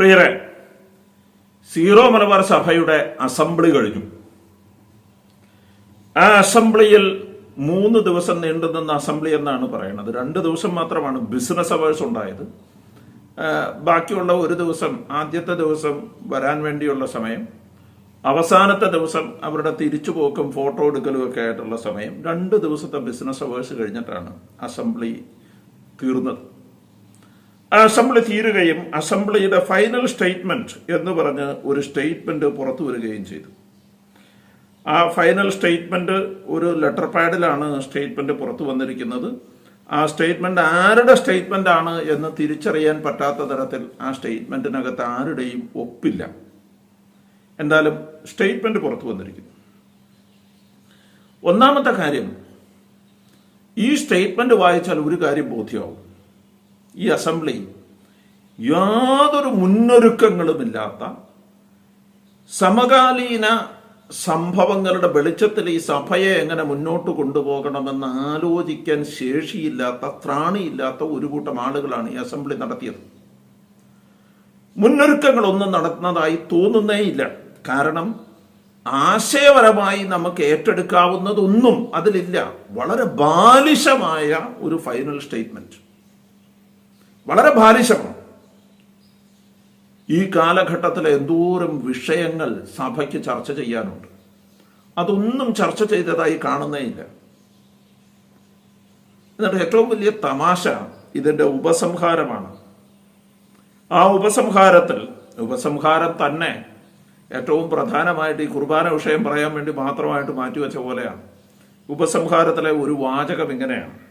പ്രിയരെ സീറോ മലബാർ സഭയുടെ അസംബ്ലി കഴിഞ്ഞു. ആ അസംബ്ലിയിൽ മൂന്ന് ദിവസം നീണ്ടുനിന്ന അസംബ്ലി എന്നാണ് പറയുന്നത്. രണ്ട് ദിവസം മാത്രമാണ് ബിസിനസ് അവേഴ്സ് ഉണ്ടായത്. ബാക്കിയുള്ള ഒരു ദിവസം ആദ്യത്തെ ദിവസം വരാൻ വേണ്ടിയുള്ള സമയം അവസാനത്തെ ദിവസം അവരുടെ തിരിച്ചുപോക്കും ഫോട്ടോ എടുക്കലും ഒക്കെ ആയിട്ടുള്ള സമയം രണ്ട് ദിവസത്തെ ബിസിനസ് അവേഴ്സ് കഴിഞ്ഞിട്ടാണ് അസംബ്ലി തീർന്നത്. അസംബ്ലി തീരുകയും അസംബ്ലിയുടെ ഫൈനൽ സ്റ്റേറ്റ്മെന്റ് എന്ന് പറഞ്ഞ് ഒരു സ്റ്റേറ്റ്മെന്റ് പുറത്തു വരികയും ചെയ്തു. ആ ഫൈനൽ സ്റ്റേറ്റ്മെന്റ് ഒരു ലെറ്റർ പാഡിലാണ് സ്റ്റേറ്റ്മെന്റ് പുറത്തു വന്നിരിക്കുന്നത്. ആ സ്റ്റേറ്റ്മെന്റ് ആരുടെ സ്റ്റേറ്റ്മെന്റ് ആണ് എന്ന് തിരിച്ചറിയാൻ പറ്റാത്ത തരത്തിൽ ആ സ്റ്റേറ്റ്മെന്റിനകത്ത് ആരുടെയും ഒപ്പില്ല. എന്തായാലും സ്റ്റേറ്റ്മെന്റ് പുറത്തു വന്നിരിക്കുന്നു. ഒന്നാമത്തെ കാര്യം ഈ സ്റ്റേറ്റ്മെന്റ് വായിച്ചാൽ ഒരു കാര്യം ബോധ്യമാവും. ഈ അസംബ്ലി. യാതൊരു മുന്നൊരുക്കങ്ങളുമില്ലാത്ത സമകാലീന സംഭവങ്ങളുടെ വെളിച്ചത്തിൽ ഈ സഭയെ എങ്ങനെ മുന്നോട്ട് കൊണ്ടുപോകണമെന്ന് ആലോചിക്കാൻ ശേഷിയില്ലാത്ത ത്രാണിയില്ലാത്ത ഒരു കൂട്ടം ആളുകളാണ് ഈ അസംബ്ലി നടത്തിയത്. മുന്നൊരുക്കങ്ങളൊന്നും നടത്തുന്നതായി തോന്നുന്നേയില്ല. കാരണം ആശയപരമായി നമുക്ക് ഏറ്റെടുക്കാവുന്നതൊന്നും അതിലില്ല. വളരെ ബാലിശമായ ഒരു ഫൈനൽ സ്റ്റേറ്റ്മെന്റ്. വളരെ ബാലിശമാണ് ഈ കാലഘട്ടത്തിൽ എന്തോരം വിഷയങ്ങൾ സഭയ്ക്ക് ചർച്ച ചെയ്യാനുണ്ട്. അതൊന്നും ചർച്ച ചെയ്തതായി കാണുന്നേയില്ല. എന്നിട്ട് ഏറ്റവും വലിയ തമാശ ഇതിന്റെ ഉപസംഹാരമാണ്. ആ ഉപസംഹാരത്തിൽ ഉപസംഹാരം തന്നെ ഏറ്റവും പ്രധാനമായിട്ട് ഈ കുർബാന വിഷയം പറയാൻ വേണ്ടി മാത്രമായിട്ട് മാറ്റിവെച്ച പോലെയാണ്. ഉപസംഹാരത്തിലെ ഒരു വാചകം ഇങ്ങനെയാണ്.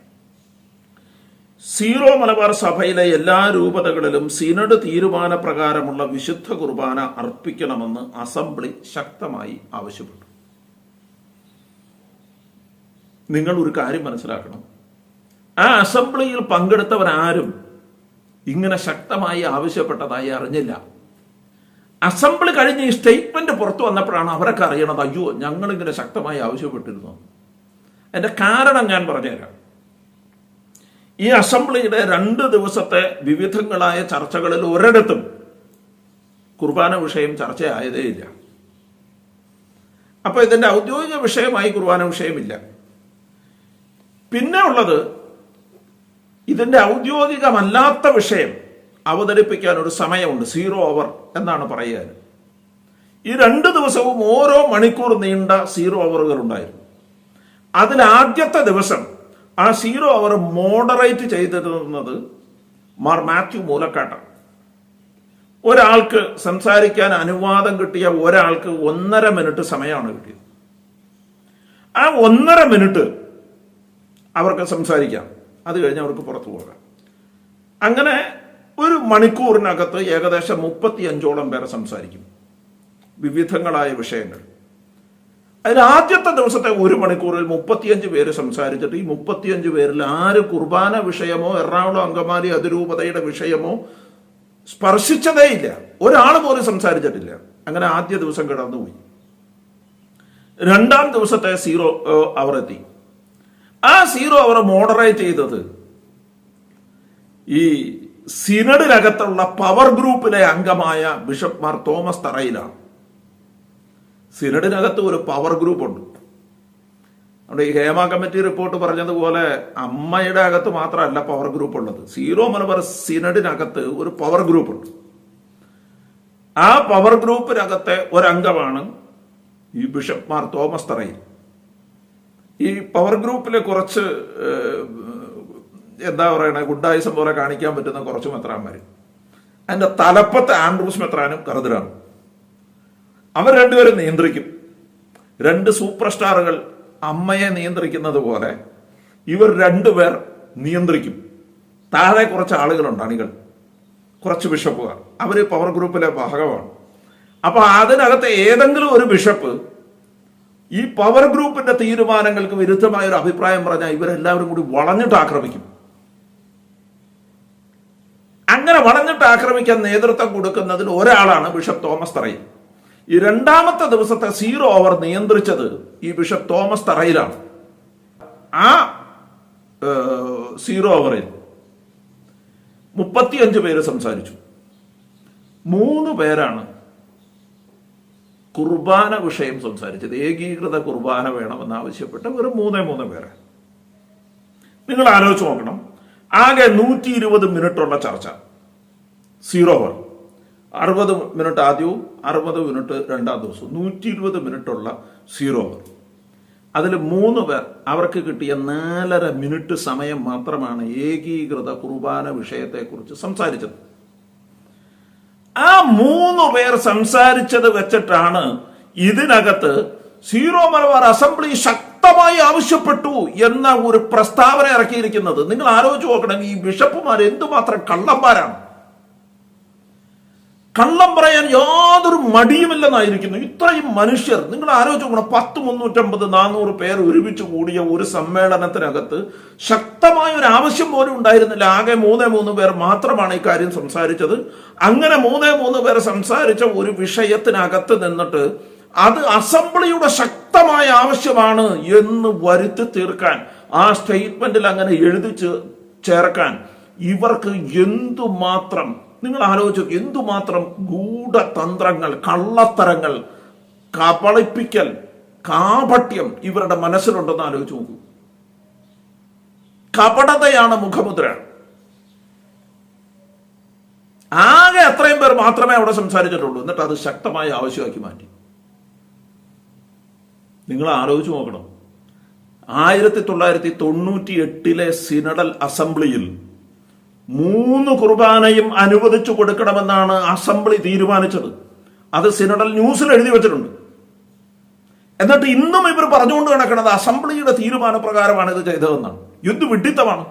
സീറോ മലബാർ സഭയിലെ എല്ലാ രൂപതകളിലും സിനഡ് തീരുമാനപ്രകാരമുള്ള വിശുദ്ധ കുർബാന അർപ്പിക്കണമെന്ന് അസംബ്ലി ശക്തമായി ആവശ്യപ്പെട്ടു. നിങ്ങൾ ഒരു കാര്യം മനസ്സിലാക്കണം. ആ അസംബ്ലിയിൽ പങ്കെടുത്തവരാരും ഇങ്ങനെ ശക്തമായി ആവശ്യപ്പെട്ടതായി അറിഞ്ഞില്ല. അസംബ്ലി കഴിഞ്ഞ് ഈ സ്റ്റേറ്റ്മെന്റ് പുറത്തു വന്നപ്പോഴാണ് അവരൊക്കെ അറിയണത് അയ്യോ ഞങ്ങൾ ഇങ്ങനെ ശക്തമായി ആവശ്യപ്പെട്ടിരുന്നു. അതിന്റെ കാരണം ഞാൻ പറഞ്ഞുതരാം. ഈ അസംബ്ലിയുടെ രണ്ട് ദിവസത്തെ വിവിധങ്ങളായ ചർച്ചകളിൽ ഒരിടത്തും കുർബാന വിഷയം ചർച്ചയായതേയില്ല അപ്പൊ ഇതിന്റെ ഔദ്യോഗിക വിഷയമായി കുർബാന വിഷയമില്ല. പിന്നെ ഉള്ളത് ഇതിന്റെ ഔദ്യോഗികമല്ലാത്ത വിഷയം അവതരിപ്പിക്കാൻ ഒരു സമയമുണ്ട് സീറോ അവർ എന്നാണ് പറയുക. ഈ രണ്ട് ദിവസവും ഓരോ മണിക്കൂർ നീണ്ട സീറോ അവറുകൾ ഉണ്ടായിരുന്നു. അതിലാദ്യത്തെ ദിവസം ആ സീറോ അവർ മോഡറേറ്റ് ചെയ്തിരുന്നത് മാർ മാത്യു മൂലക്കാട്ടാണ്. ഒരാൾക്ക് സംസാരിക്കാൻ അനുവാദം കിട്ടിയ ഒരാൾക്ക് ഒന്നര മിനിറ്റ് സമയമാണ് കിട്ടിയത്. ആ ഒന്നര മിനിറ്റ് അവർക്ക് സംസാരിക്കാം. അത് കഴിഞ്ഞ് അവർക്ക് പുറത്തു പോകാം. അങ്ങനെ ഒരു മണിക്കൂറിനകത്ത് ഏകദേശം മുപ്പത്തിയഞ്ചോളം പേരെ സംസാരിക്കും. വിവിധങ്ങളായ വിഷയങ്ങൾ. അതിൽ ആദ്യത്തെ ദിവസത്തെ ഒരു മണിക്കൂറിൽ മുപ്പത്തിയഞ്ച് പേര് സംസാരിച്ചിട്ട് ഈ മുപ്പത്തിയഞ്ച് പേരിൽ ആര് കുർബാന വിഷയമോ എറണാകുളം അങ്കമാലി അതിരൂപതയുടെ വിഷയമോ സ്പർശിച്ചതേ ഇല്ല ഒരാൾ പോലും സംസാരിച്ചിട്ടില്ല. അങ്ങനെ ആദ്യ ദിവസം കിടന്നുപോയി. രണ്ടാം ദിവസത്തെ സീറോ അവർ എത്തി. ആ സീറോ അവർ മോഡറേറ്റ് ചെയ്തത് ഈ സിനഡിനകത്തുള്ള പവർ ഗ്രൂപ്പിലെ അംഗമായ ബിഷപ്പ് മാർ തോമസ് തറയിലാണ്. സിനഡിനകത്ത് ഒരു പവർ ഗ്രൂപ്പ് ഉണ്ട്. നമ്മുടെ ഈ ഹേമ കമ്മിറ്റി റിപ്പോർട്ട് പറഞ്ഞതുപോലെ അമ്മയുടെ അകത്ത് മാത്രമല്ല പവർ ഗ്രൂപ്പ് ഉള്ളത്. സീറോ മലബാർ സിനഡിനകത്ത് ഒരു പവർ ഗ്രൂപ്പ് ഉണ്ട്. ആ പവർ ഗ്രൂപ്പിനകത്തെ ഒരംഗമാണ് ഈ ബിഷപ്പ് മാർ തോമസ് തറയിൽ. ഈ പവർ ഗ്രൂപ്പിലെ കുറച്ച് എന്താ പറയണേ ഗുഡായിസം പോലെ കാണിക്കാൻ പറ്റുന്ന കുറച്ച് മെത്രാന്മാർ അതിന്റെ തലപ്പത്തെ ആൻഡ്രൂസ് മെത്രാനും കറുതിരാണ്. അവർ രണ്ടുപേരും നിയന്ത്രിക്കും. രണ്ട് സൂപ്പർ സ്റ്റാറുകൾ അമ്മയെ നിയന്ത്രിക്കുന്നത് പോലെ ഇവർ രണ്ടുപേർ നിയന്ത്രിക്കും. താഴെ കുറച്ച് ആളുകളുണ്ട് അണികൾ. കുറച്ച് ബിഷപ്പുകാർ. അവർ പവർ ഗ്രൂപ്പിലെ ഭാഗമാണ്. അപ്പോൾ അതിനകത്ത് ഏതെങ്കിലും ഒരു ബിഷപ്പ് ഈ പവർ ഗ്രൂപ്പിന്റെ തീരുമാനങ്ങൾക്ക് വിരുദ്ധമായ ഒരു അഭിപ്രായം പറഞ്ഞാൽ ഇവരെല്ലാവരും കൂടി വളഞ്ഞിട്ട് ആക്രമിക്കും. അങ്ങനെ വളഞ്ഞിട്ട് ആക്രമിക്കാൻ നേതൃത്വം കൊടുക്കുന്നതിൽ ഒരാളാണ് ബിഷപ്പ് തോമസ് തറയിൽ. ഈ രണ്ടാമത്തെ ദിവസത്തെ സീറോ ഓവർ നിയന്ത്രിച്ചത് ഈ ബിഷപ്പ് തോമസ് തറയിലാണ്. ആ സീറോ ഓവറിൽ മുപ്പത്തിയഞ്ച് പേര് സംസാരിച്ചു. മൂന്ന് പേരാണ് കുർബാന വിഷയം സംസാരിച്ചത്. ഏകീകൃത കുർബാന വേണമെന്ന് ആവശ്യപ്പെട്ട് വെറും മൂന്നേ മൂന്ന് പേര് നിങ്ങൾ ആലോചിച്ച് നോക്കണം. ആകെ നൂറ്റി ഇരുപത് മിനിറ്റുള്ള ചർച്ച. സീറോ വൺ അറുപത് മിനിറ്റ് ആദ്യവും അറുപത് മിനിറ്റ് രണ്ടാം ദിവസവും. നൂറ്റി ഇരുപത് മിനിറ്റുള്ള സീറോ ഓവർ അതിൽ മൂന്ന് പേർ അവർക്ക് കിട്ടിയ നാലര മിനിറ്റ് സമയം മാത്രമാണ് ഏകീകൃത കുർബാന വിഷയത്തെക്കുറിച്ച് സംസാരിച്ചത്. ആ മൂന്ന് പേർ സംസാരിച്ചത് വെച്ചിട്ടാണ് ഇതിനകത്ത് സീറോ മലബാർ അസംബ്ലി ശക്തമായി ആവശ്യപ്പെട്ടു എന്ന ഒരു പ്രസ്താവന ഇറക്കിയിരിക്കുന്നത്. നിങ്ങൾ ആലോചിച്ച് നോക്കണം ഈ ബിഷപ്പുമാർ എന്തുമാത്രം കള്ളന്മാരാണ്? കള്ളം പറയാൻ യാതൊരു മടിയുമില്ലെന്നായിരിക്കുന്നു. ഇത്രയും മനുഷ്യർ നിങ്ങൾ ആലോചിച്ച് നോക്കണം പത്ത് മുന്നൂറ്റമ്പത് നാനൂറ് പേർ ഒരുമിച്ച് കൂടിയ ഒരു സമ്മേളനത്തിനകത്ത് ശക്തമായ ഒരു ആവശ്യം പോലും ഉണ്ടായിരുന്നില്ല. ആകെ മൂന്നേ മൂന്ന് പേർ മാത്രമാണ് ഈ കാര്യം സംസാരിച്ചത്. അങ്ങനെ മൂന്നേ മൂന്ന് പേർ സംസാരിച്ച ഒരു വിഷയത്തിനകത്ത് നിന്നിട്ട് അത് അസംബ്ലിയുടെ ശക്തമായ ആവശ്യമാണ് എന്ന് വരുത്തി തീർക്കാൻ ആ സ്റ്റേറ്റ്മെന്റിൽ അങ്ങനെ എഴുതി ചേ- ചേർക്കാൻ ഇവർക്ക് എന്തുമാത്രം നിങ്ങൾ ആലോചിച്ചു എന്തുമാത്രം ഗൂഢതന്ത്രങ്ങൾ കള്ളത്തരങ്ങൾ കബളിപ്പിക്കൽ കാപട്യം ഇവരുടെ മനസ്സിലുണ്ടെന്ന് ആലോചിച്ച് നോക്കൂ. കപടതയാണ് മുഖമുദ്ര. ആകെ അത്രയും പേർ മാത്രമേ അവിടെ സംസാരിച്ചിട്ടുള്ളൂ. എന്നിട്ട് അത് ശക്തമായി ആവശ്യമാക്കി മാറ്റി. നിങ്ങൾ ആലോചിച്ച് നോക്കണം. ആയിരത്തി തൊള്ളായിരത്തി തൊണ്ണൂറ്റി എട്ടിലെ സിനഡൽ അസംബ്ലിയിൽ മൂന്ന് കുർബാനയും അനുവദിച്ചു കൊടുക്കണമെന്നാണ് അസംബ്ലി തീരുമാനിച്ചത്. അത് സിനഡൽ ന്യൂസിൽ എഴുതി വെച്ചിട്ടുണ്ട്. എന്നിട്ട് ഇന്നും ഇവർ പറഞ്ഞുകൊണ്ട് കിടക്കുന്നത് അസംബ്ലിയുടെ തീരുമാനപ്രകാരമാണ് ഇത് ചെയ്തതെന്നാണ്. യുദ്ധ വിഡിത്തമാണ്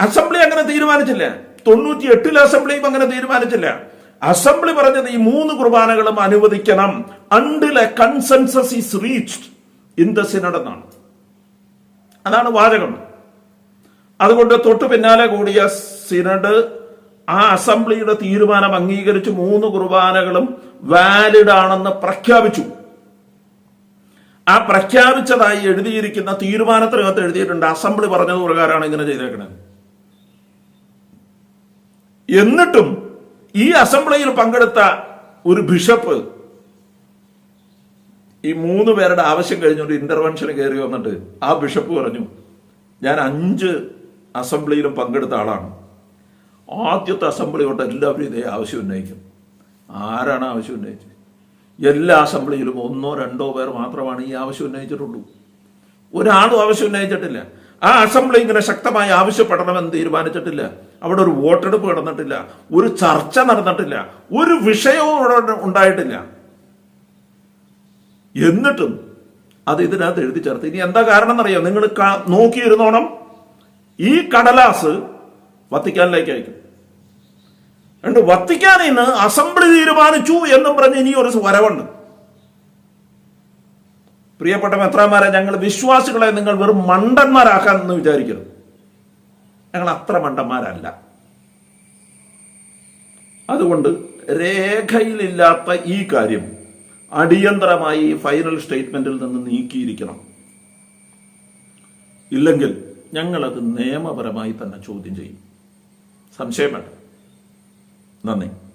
അസംബ്ലി അങ്ങനെ തീരുമാനിച്ചില്ല. തൊണ്ണൂറ്റി എട്ടിലെ അസംബ്ലിയും അങ്ങനെ തീരുമാനിച്ചില്ല. അസംബ്ലി പറഞ്ഞത് ഈ മൂന്ന് കുർബാനകളും അനുവദിക്കണം. Until consensus is reached in the synod എന്നാണ്. അതാണ് വാചകം. അതുകൊണ്ട് തൊട്ടു പിന്നാലെ കൂടിയ സിനഡ് ആ അസംബ്ലിയുടെ തീരുമാനം അംഗീകരിച്ച് മൂന്ന് കുർബാനകളും വാലിഡ് ആണെന്ന് പ്രഖ്യാപിച്ചു. ആ പ്രഖ്യാപിച്ചതായി എഴുതിയിരിക്കുന്ന തീരുമാനത്തിനകത്ത് എഴുതിയിട്ടുണ്ട് അസംബ്ലി പറഞ്ഞത് പ്രകാരമാണ് ഇങ്ങനെ ചെയ്തേക്കുന്നത് എന്നിട്ടും ഈ അസംബ്ലിയിൽ പങ്കെടുത്ത ഒരു ബിഷപ്പ് ഈ മൂന്ന് പേരുടെ ആവശ്യം കഴിഞ്ഞൊരു ഇന്റർവെൻഷന് കയറി വന്നിട്ട് ആ ബിഷപ്പ് പറഞ്ഞു ഞാൻ അഞ്ച് അസംബ്ലിയിലും പങ്കെടുത്ത ആളാണ്. ആദ്യത്തെ അസംബ്ലി തൊട്ട് എല്ലാവരും ഇതേ ആവശ്യം ഉന്നയിക്കും. ആരാണ് ആവശ്യം ഉന്നയിച്ചത്? എല്ലാ അസംബ്ലിയിലും ഒന്നോ രണ്ടോ പേർ മാത്രമാണ് ഈ ആവശ്യം ഉന്നയിച്ചിട്ടുള്ളൂ. ഒരാളും ആവശ്യം ഉന്നയിച്ചിട്ടില്ല. ആ അസംബ്ലി ഇങ്ങനെ ശക്തമായി ആവശ്യപ്പെടണമെന്ന് തീരുമാനിച്ചിട്ടില്ല. അവിടെ ഒരു വോട്ടെടുപ്പ് നടന്നിട്ടില്ല. ഒരു ചർച്ച നടന്നിട്ടില്ല. ഒരു വിഷയവും ഉണ്ടായിട്ടില്ല. എന്നിട്ടും അത് ഇതിനകത്ത് എഴുതി ചേർത്ത്. ഇനി എന്താ കാരണം എന്നറിയോ നിങ്ങൾ നോക്കിയിരുന്നോണം. ഈ കടലാസ് വത്തിക്കാനിലേക്ക് അയക്കും രണ്ട് വത്തിക്കാനിൽ നിന്ന് അസംബ്ലി തീരുമാനിച്ചു എന്നും പറഞ്ഞ് ഇനി ഒരു വരവുണ്ട്. പ്രിയപ്പെട്ട മെത്രാന്മാരെ ഞങ്ങൾ വിശ്വാസികളെ നിങ്ങൾ വെറും മണ്ടന്മാരാക്കാൻ എന്ന് വിചാരിക്കരുത്. ഞങ്ങൾ അത്ര മണ്ടന്മാരല്ല. അതുകൊണ്ട് രേഖയിലില്ലാത്ത ഈ കാര്യം അടിയന്തരമായി ഫൈനൽ സ്റ്റേറ്റ്മെന്റിൽ നിന്ന് നീക്കിയിരിക്കണം. ഇല്ലെങ്കിൽ ഞങ്ങളത് നിയമപരമായി തന്നെ ചോദ്യം ചെയ്യും. സംശയം വേണ്ട. നന്ദി.